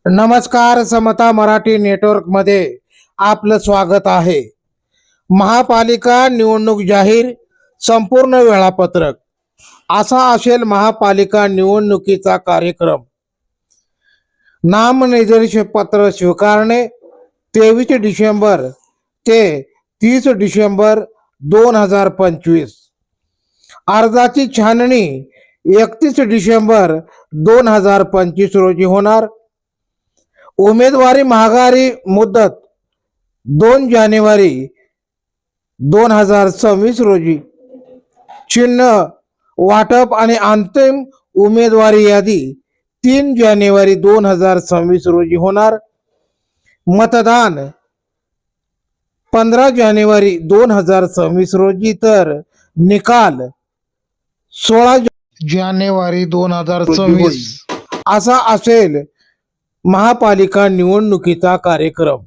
नमस्कार समता मराठी नेटवर्कमध्ये आपलं स्वागत आहे. महापालिका निवडणूक जाहीर संपूर्ण वेळापत्रक. असा असेल महापालिका निवडणुकीचा कार्यक्रम. नामनिर्देश पत्र स्वीकारणे तेवीस डिसेंबर ते तीस डिसेंबर दोन हजार पंचवीस. अर्जाची छाननी एकतीस डिसेंबर दोन हजार पंचवीस रोजी होणार. उमेदवारी माघारी मुदत दोन जानेवारी दोन हजार सव्वीस रोजी. चिन्ह वाटप आणि अंतिम उमेदवारी यादी तीन जानेवारी दोन हजार सव्वीस रोजी होणार. मतदान पंधरा जानेवारी दोन हजार सव्वीस रोजी तर निकाल सोळा जानेवारी दोन हजार सव्वीस. असा असेल महापालिका निवडणुकीचा कार्यक्रम.